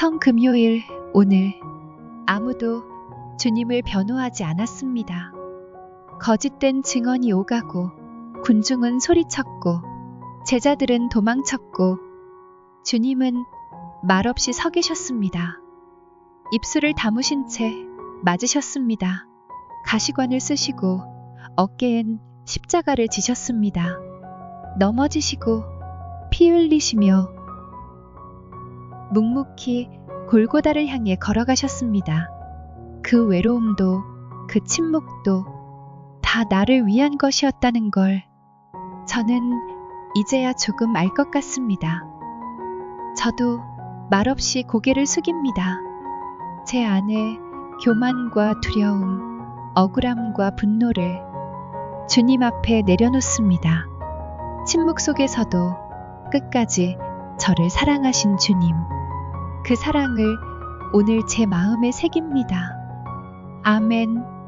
성금요일 오늘 아무도 주님을 변호하지 않았습니다. 거짓된 증언이 오가고 군중은 소리쳤고 제자들은 도망쳤고 주님은 말없이 서 계셨습니다. 입술을 다무신 채 맞으셨습니다. 가시관을 쓰시고 어깨엔 십자가를 지셨습니다. 넘어지시고 피 흘리시며 묵묵히 골고다를 향해 걸어가셨습니다. 그 외로움도 그 침묵도 다 나를 위한 것이었다는 걸 저는 이제야 조금 알 것 같습니다. 저도 말없이 고개를 숙입니다. 제 안에 교만과 두려움, 억울함과 분노를 주님 앞에 내려놓습니다. 침묵 속에서도 끝까지 저를 사랑하신 주님. 그 사랑을 오늘 제 마음에 새깁니다. 아멘.